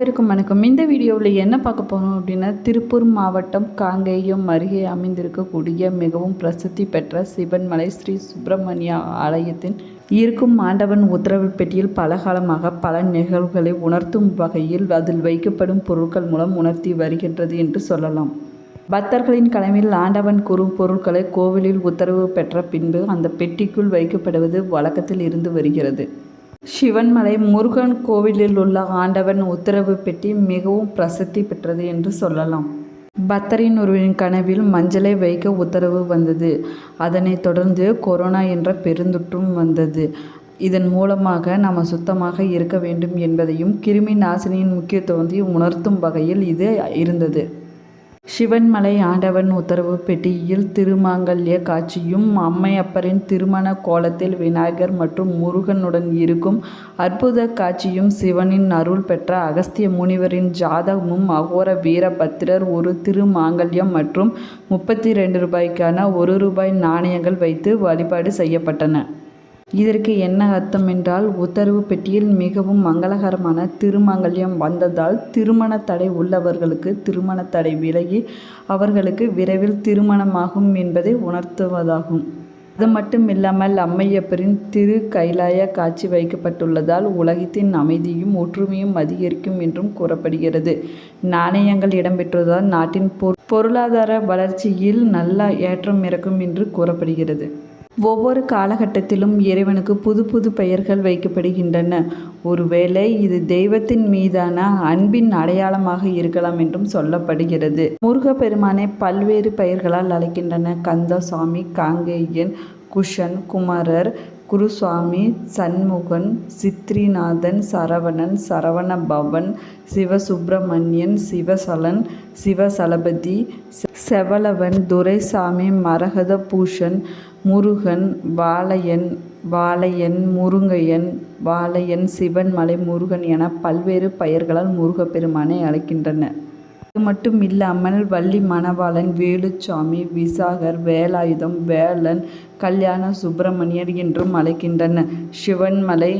இருக்கும் வணக்கம். இந்த வீடியோவில் என்ன பார்க்க போகிறோம் அப்படின்னா திருப்பூர் மாவட்டம் காங்கேயம் அருகே அமைந்திருக்கக்கூடிய மிகவும் பிரசித்தி பெற்ற சிவன்மலை ஸ்ரீ சுப்பிரமணிய ஆலயத்தின் இருக்கும் ஆண்டவன் உத்தரவு பெட்டியில் பல காலமாக பல நிகழ்வுகளை உணர்த்தும் வகையில் அதில் வைக்கப்படும் பொருட்கள் மூலம் உணர்த்தி வருகின்றது என்று சொல்லலாம். பக்தர்களின் கடமையில் ஆண்டவன் கூறும் பொருட்களை கோவிலில் உத்தரவு பெற்ற பின்பு அந்த பெட்டிக்குள் வைக்கப்படுவது வழக்கத்தில் இருந்து வருகிறது. சிவன்மலை முருகன் கோவிலில் உள்ள ஆண்டவன் உத்தரவு பெட்டி மிகவும் பிரசித்தி பெற்றது என்று சொல்லலாம். பக்தரின் ஒருவரின் கனவில் மஞ்சளை வைக்க உத்தரவு வந்தது. அதனைத் தொடர்ந்து கொரோனா என்ற பெருந்தொற்றும் வந்தது. இதன் மூலமாக நாம் சுத்தமாக இருக்க வேண்டும் என்பதையும் கிருமி நாசினியின் முக்கியத்துவத்தை உணர்த்தும் வகையில் இது இருந்தது. சிவன்மலை ஆண்டவன் உத்தரவு பெட்டியில் திருமாங்கல்ய காட்சியும் அம்மையப்பரின் திருமண கோலத்தில் விநாயகர் மற்றும் முருகனுடன் இருக்கும் அற்புத காட்சியும் சிவனின் அருள் பெற்ற அகஸ்திய முனிவரின் ஜாதகமும் அகோர வீரபத்திரர் ஒரு திருமாங்கல்யம் மற்றும் முப்பத்தி ரெண்டு ரூபாய்க்கான ஒரு ரூபாய் நாணயங்கள் வைத்து வழிபாடு செய்யப்பட்டன. இதற்கு என்ன அர்த்தம் என்றால் உத்தரவு பெட்டியில் மிகவும் மங்களகரமான திருமங்கல்யம் வந்ததால் திருமண தடை உள்ளவர்களுக்கு திருமண தடை விலகி அவர்களுக்கு விரைவில் திருமணமாகும் என்பதை உணர்த்துவதாகும். அது மட்டும் இல்லாமல் அம்மையப்பரின் திரு கைலாய காட்சி வைக்கப்பட்டுள்ளதால் உலகத்தின் அமைதியும் ஒற்றுமையும் அதிகரிக்கும் என்றும் கூறப்படுகிறது. நாணயங்கள் இடம்பெற்றதால் நாட்டின் பொருளாதார வளர்ச்சியில் நல்ல ஏற்றம் இறக்கும் என்று கூறப்படுகிறது. ஒவ்வொரு காலகட்டத்திலும் இறைவனுக்கு புது புது பெயர்கள் வைக்கப்படுகின்றன. ஒருவேளை இது தெய்வத்தின் மீதான அன்பின் அடையாளமாக இருக்கலாம் என்றும் சொல்லப்படுகிறது. முருகப்பெருமானை பல்வேறு பெயர்களால் அழைக்கின்றன. கந்தசாமி காங்கேயன் குஷன் குமரர் குருசுவாமி சண்முகன் சித்ரிநாதன் சரவணன் சரவண பவன் சிவசுப்பிரமணியன் சிவசலன் சிவசலபதி செவலவன் துரைசாமி மரகத பூஷன் முருகன் பாலையன் வாழையன் முருங்கையன் வாழையன் சிவன்மலை முருகன் என பல்வேறு பெயர்களால் முருகப்பெருமானை அழைக்கின்றன. அது மட்டும் இல்லாமல் வள்ளி மணவாளன் வேலுச்சாமி விசாகர் வேலாயுதம் வேலன் கல்யாண சுப்பிரமணியர் என்றும் அழைக்கின்றன சிவன்மலை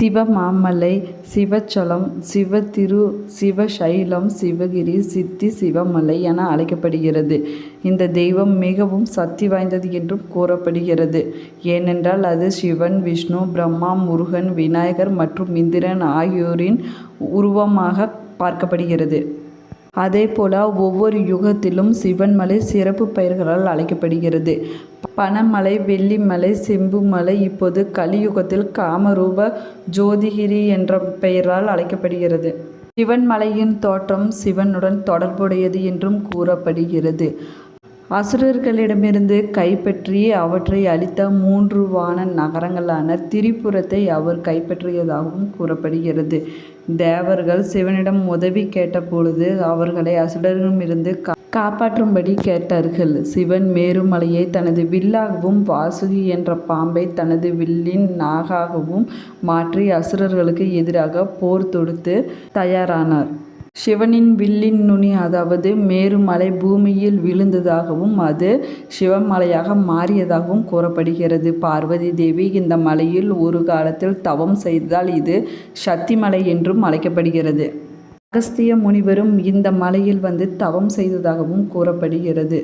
சிவமாமலை சிவச்சலம் சிவதிரு சிவசைலம் சிவகிரி சித்தி சிவமலை என அழைக்கப்படுகிறது. இந்த தெய்வம் மிகவும் சக்தி வாய்ந்தது என்றும் கூறப்படுகிறது. ஏனென்றால் அது சிவன் விஷ்ணு பிரம்மா முருகன் விநாயகர் மற்றும் இந்திரன் ஆகியோரின் உருவமாக பார்க்கப்படுகிறது. அதே போல ஒவ்வொரு யுகத்திலும் சிவன்மலை சிறப்பு பெயர்களால் அழைக்கப்படுகிறது. பனமலை வெள்ளிமலை செம்புமலை இப்போது கலியுகத்தில் காமரூப ஜோதிகிரி என்ற பெயரால் அழைக்கப்படுகிறது. சிவன்மலையின் தோற்றம் சிவனுடன் தொடர்புடையது என்றும் கூறப்படுகிறது. அசுரர்களிடமிருந்து கைப்பற்றி அவற்றை அளித்த மூன்று வான நகரங்களான திரிபுரத்தை அவர் கைப்பற்றியதாகவும் கூறப்படுகிறது. தேவர்கள் சிவனிடம் உதவி கேட்டபொழுது அவர்களை அசுரரிடமிருந்து காப்பாற்றும்படி கேட்டார்கள். சிவன் மேருமலையை தனது வில்லாகவும் வாசுகி என்ற பாம்பை தனது வில்லின் நாகாகவும் மாற்றி அசுரர்களுக்கு எதிராக போர் தொடுத்து தயாரானார். சிவனின் வில்லின் நுனி அதாவது மேருமலை பூமியில் விழுந்ததாகவும் அது சிவமலையாக மாறியதாகவும் கூறப்படுகிறது. பார்வதி தேவி இந்த மலையில் ஒரு காலத்தில் தவம் செய்ததால் இது சக்திமலை என்றும் அழைக்கப்படுகிறது. அகஸ்திய முனிவரும் இந்த மலையில் வந்து தவம் செய்ததாகவும் கூறப்படுகிறது.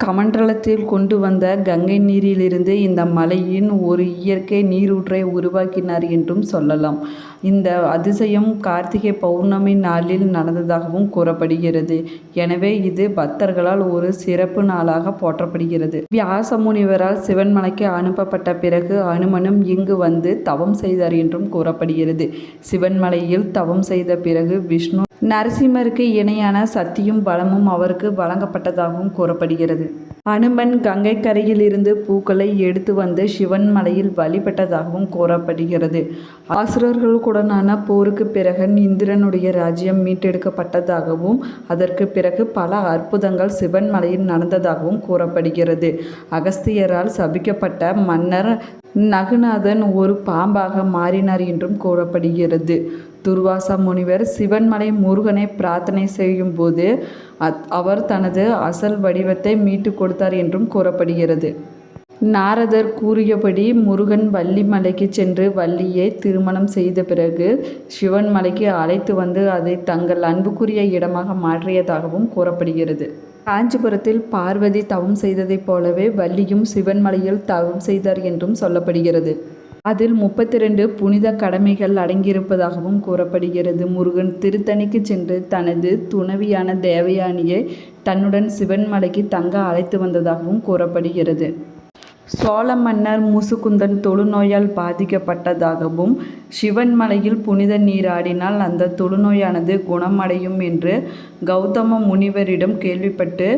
கமண்டலத்தில் கொண்டு வந்த கங்கை நீரிலிருந்து இந்த மலையின் ஒரு இயற்கை நீரூற்றை உருவாக்கினார் என்றும் சொல்லலாம். இந்த அதிசயம் கார்த்திகை பௌர்ணமி நாளில் நடந்ததாகவும் கூறப்படுகிறது. எனவே இது பக்தர்களால் ஒரு சிறப்பு நாளாக போற்றப்படுகிறது. வியாச முனிவரால் சிவன்மலைக்கு அனுப்பப்பட்ட பிறகு அனுமனும் இங்கு வந்து தவம் செய்தார் என்றும் கூறப்படுகிறது. சிவன்மலையில் தவம் செய்த பிறகு விஷ்ணு நரசிம்மருக்கு இணையான சக்தியும் பலமும் அவருக்கு வழங்கப்பட்டதாகவும் கூறப்படுகிறது. அனுமன் கங்கைக்கரையில் இருந்து பூக்களை எடுத்து வந்து சிவன் மலையில் வழிபட்டதாகவும் கூறப்படுகிறது. ஆசுரர்களுடனான போருக்கு பிறகு இந்திரனுடைய ராஜ்யம் மீட்டெடுக்கப்பட்டதாகவும் அதற்கு பிறகு பல அற்புதங்கள் சிவன் மலையில் நடந்ததாகவும் கூறப்படுகிறது. அகஸ்தியரால் சபிக்கப்பட்ட மன்னர் நகுநாதன் ஒரு பாம்பாக மாறினார் என்றும் கூறப்படுகிறது. துர்வாசா முனிவர் சிவன்மலை முருகனை பிரார்த்தனை செய்யும்போது அவர் தனது அசல் வடிவத்தை மீட்டு கொடுத்தார் என்றும் கூறப்படுகிறது. நாரதர் கூறியபடி முருகன் வள்ளி மலைக்கு சென்று வள்ளியை திருமணம் செய்த பிறகு சிவன் மலைக்கு அழைத்து வந்து அதை தங்கள் அன்புக்குரிய இடமாக மாற்றியதாகவும் கூறப்படுகிறது. காஞ்சிபுரத்தில் பார்வதி தவம் செய்ததைப் போலவே வள்ளியும் சிவன்மலையில் தவம் செய்தார் என்றும் சொல்லப்படுகிறது. அதில் முப்பத்தி ரெண்டு புனித கடமைகள் அடங்கியிருப்பதாகவும் கூறப்படுகிறது. முருகன் திருத்தணிக்கு சென்று தனது துணைவியான தேவயானியை தன்னுடன் சிவன் மலைக்கு தங்க அழைத்து வந்ததாகவும் கூறப்படுகிறது. சோழ மன்னர் முசுகுந்தன் தொழுநோயால் பாதிக்கப்பட்டதாகவும் சிவன் மலையில் புனித நீராடினால் அந்த தொழுநோயானது குணமடையும் என்று கௌதம முனிவரிடம் கேள்விப்பட்டு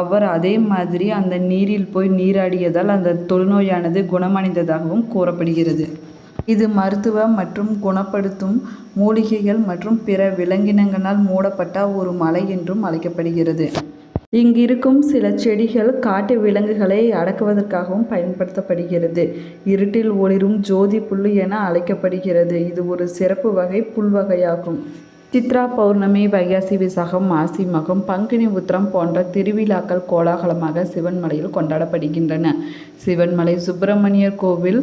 அவர் அதே மாதிரி அந்த நீரில் போய் நீராடியதால் அந்த தொழுநோயானது குணமடைந்ததாகவும் கூறப்படுகிறது. இது மருத்துவ மற்றும் குணப்படுத்தும் மூலிகைகள் மற்றும் பிற விலங்கினங்களால் மூடப்பட்ட ஒரு மலை என்றும் அழைக்கப்படுகிறது. இங்கிருக்கும் சில செடிகள் காட்டு விலங்குகளை அடக்குவதற்காகவும் பயன்படுத்தப்படுகிறது. இருட்டில் ஒளிரும் ஜோதி புல்லு என அழைக்கப்படுகிறது. இது ஒரு சிறப்பு வகை புல் வகையாகும். சித்ரா பௌர்ணமி வைகாசி விசாகம் மாசி மகம் பங்குனி உத்திரம் போன்ற திருவிழாக்கள் கோலாகலமாக சிவன்மலையில் கொண்டாடப்படுகின்றன. சிவன்மலை சுப்பிரமணியர் கோவில்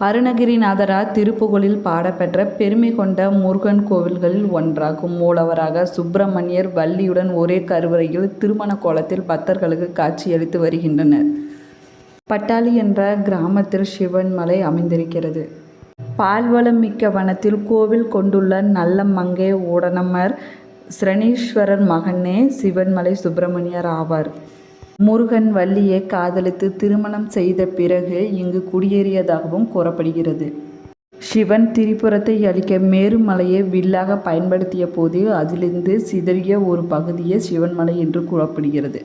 அருணகிரிநாதரார் திருப்புகழில் பாடப்பெற்ற பெருமை கொண்ட முருகன் கோவில்களில் ஒன்றாகும். மூலவராக சுப்பிரமணியர் வள்ளியுடன் ஒரே கருவறையில் திருமண கோலத்தில் பக்தர்களுக்கு காட்சியளித்து வருகின்றனர். பட்டாளி என்ற கிராமத்தில் சிவன் மலை அமைந்திருக்கிறது. பால்வளம் மிக்க வனத்தில் கோவில் கொண்டுள்ள நல்ல ஊடனமர் உடனமர் சிரணீஸ்வரர் மகனே சிவன்மலை சுப்பிரமணியர் ஆவார். முருகன் வள்ளியை காதலித்து திருமணம் செய்த பிறகு இங்கு குடியேறியதாகவும் கூறப்படுகிறது. சிவன் திரிபுரத்தை அழிக்க மேருமலையை வில்லாக பயன்படுத்திய போது அதிலிருந்து சிதறிய ஒரு பகுதியே சிவன்மலை என்று கூறப்படுகிறது.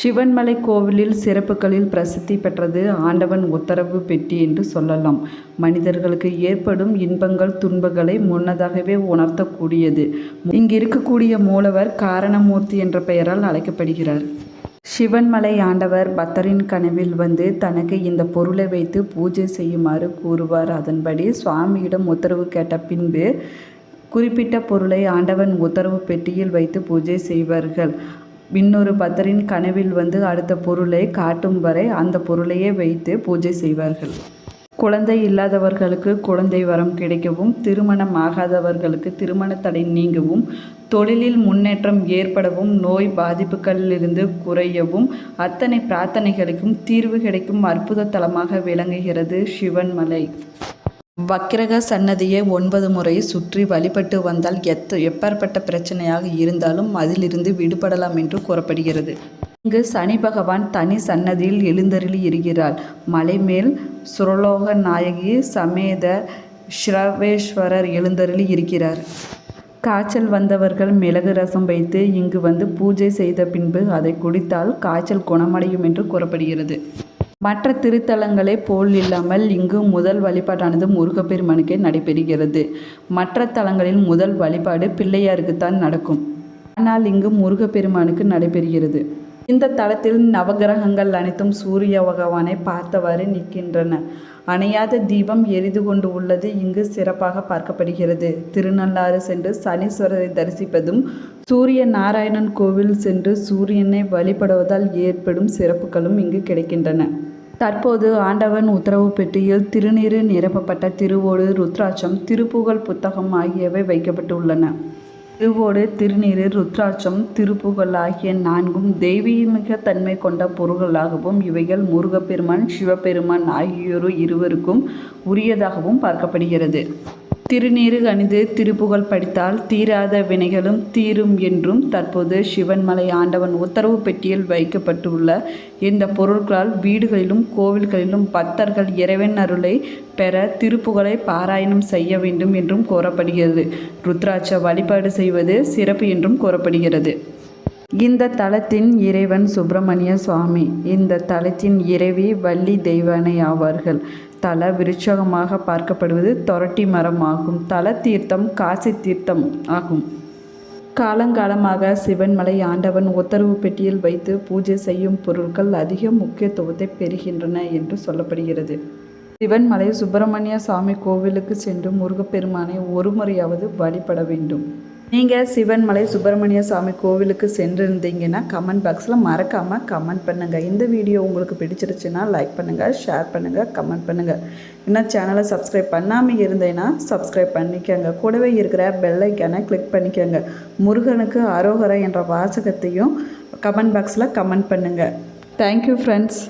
சிவன்மலை கோவிலில் சிறப்புகளில் பிரசித்தி பெற்றது ஆண்டவன் உத்தரவு பெட்டி என்று சொல்லலாம். மனிதர்களுக்கு ஏற்படும் இன்பங்கள் துன்பங்களை முன்னதாகவே உணர்த்தக்கூடியது. இங்கு இருக்கக்கூடிய மூலவர் காரணமூர்த்தி என்ற பெயரால் அழைக்கப்படுகிறார். சிவன்மலை ஆண்டவர் பக்தரின் கனவில் வந்து தனக்கு இந்த பொருளை வைத்து பூஜை செய்யுமாறு கூறுவார். அதன்படி சுவாமியிடம் உத்தரவு கேட்ட பின்பு குறிப்பிட்ட பொருளை ஆண்டவன் உத்தரவு பெட்டியில் வைத்து பூஜை செய்வார்கள். இன்னொரு பக்தரின் கனவில் வந்து அடுத்த பொருளை காட்டும் வரை அந்த பொருளையே வைத்து பூஜை செய்வார்கள். குழந்தை இல்லாதவர்களுக்கு குழந்தை வரம் கிடைக்கவும் திருமணம் ஆகாதவர்களுக்கு திருமண தடை நீங்கவும் தொழிலில் முன்னேற்றம் ஏற்படவும் நோய் பாதிப்புகளிலிருந்து குறையவும் அத்தனை பிரார்த்தனைகளுக்கும் தீர்வு கிடைக்கும் அற்புத தலமாக விளங்குகிறது சிவன்மலை. வக்கிரக சன்னதியை ஒன்பது முறை சுற்றி வழிபட்டு வந்தால் எத்த எப்பேற்பட்ட பிரச்சனையாக இருந்தாலும் அதிலிருந்து விடுபடலாம் என்று கூறப்படுகிறது. இங்கு சனி பகவான் தனி சன்னதியில் எழுந்தருளி இருக்கிறார். மலை மேல் சுரலோக நாயகி சமேத ஸ்ரவேஸ்வரர் எழுந்தருளி இருக்கிறார். காய்ச்சல் வந்தவர்கள் மிளகு ரசம் வைத்து இங்கு வந்து பூஜை செய்த பின்பு அதை குடித்தால் காய்ச்சல் குணமடையும் என்று கூறப்படுகிறது. மற்ற திருத்தலங்களை போல் இல்லாமல் இங்கு முதல் வழிபாடானது முருகப்பெருமானுக்கே நடைபெறுகிறது. மற்ற தலங்களில் முதல் வழிபாடு பிள்ளையாருக்குத்தான் நடக்கும். ஆனால் இங்கு முருகப்பெருமானுக்கு நடைபெறுகிறது. இந்த தளத்தில் நவகிரகங்கள் அனைத்தும் சூரிய பகவானை பார்த்தவாறு நிற்கின்றன. அணையாத தீபம் எரிந்து கொண்டு உள்ளது இங்கு சிறப்பாக பார்க்கப்படுகிறது. திருநள்ளாறு சென்று சனீஸ்வரரை தரிசிப்பதும் சூரிய நாராயணன் கோவில் சென்று சூரியனை வழிபடுவதால் ஏற்படும் சிறப்புகளும் இங்கு கிடைக்கின்றன. தற்போது ஆண்டவன் உத்தரவு பெட்டியில் திருநீறு நிரப்பப்பட்ட திருவோடு ருத்ராட்சம் திருப்புகழ் புத்தகம் ஆகியவை வைக்கப்பட்டுள்ளன. இவ்வோடு திருநீறு ருத்ராட்சம் திருப்புகழ் ஆகிய நான்கும் தெய்வீமிக தன்மை கொண்ட பொருள்களாகவும் இவைகள் முருகப்பெருமான் சிவபெருமான் ஆகியோரு இருவருக்கும் உரியதாகவும் பார்க்கப்படுகிறது. திருநீறு அணிந்து திருப்புகழ் படித்தால் தீராத வினைகளும் தீரும் என்றும் தற்போது சிவன்மலை ஆண்டவன் உத்தரவு பெட்டியில் வைக்கப்பட்டுள்ள இந்த பொருட்களால் வீடுகளிலும் கோவில்களிலும் பக்தர்கள் இறைவன் அருளை பெற திருப்புகழை பாராயணம் செய்ய வேண்டும் என்றும் கூறப்படுகிறது ருத்ராட்ச வழிபாடு செய்வது சிறப்பு என்றும் கூறப்படுகிறது இந்த தலத்தின் இறைவன் சுப்பிரமணிய சுவாமி. இந்த தலத்தின் இறைவி வள்ளி தெய்வானை ஆவார்கள். தல விருட்சகமாக பார்க்கப்படுவது தொரட்டி மரம் ஆகும் தல தீர்த்தம் காசி தீர்த்தம் ஆகும். காலங்காலமாக சிவன்மலை ஆண்டவன் உத்தரவு பெட்டியில் வைத்து பூஜை செய்யும் பொருட்கள் அதிக முக்கியத்துவத்தை பெறுகின்றன என்று சொல்லப்படுகிறது. சிவன்மலை சுப்பிரமணிய சுவாமி கோவிலுக்கு சென்று முருகப்பெருமானை ஒரு முறையாவது வழிபட வேண்டும். நீங்கள் சிவன்மலை சுப்பிரமணிய சாமி கோவிலுக்கு சென்றிருந்தீங்கன்னா கமெண்ட் பாக்ஸில் மறக்காமல் கமெண்ட் பண்ணுங்கள் இந்த வீடியோ உங்களுக்கு பிடிச்சிருச்சுன்னா லைக் பண்ணுங்கள் ஷேர் பண்ணுங்கள் கமெண்ட் பண்ணுங்கள் இன்னும் சேனலை சப்ஸ்கிரைப் பண்ணாமல் இருந்தேன்னா சப்ஸ்கிரைப் பண்ணிக்கோங்க. கூடவே இருக்கிற பெல் கிளிக் பண்ணிக்கோங்க. முருகனுக்கு அரோகரை என்ற வாசகத்தையும் கமெண்ட் பாக்ஸில் கமெண்ட் பண்ணுங்கள் தேங்க்யூ ஃப்ரெண்ட்ஸ்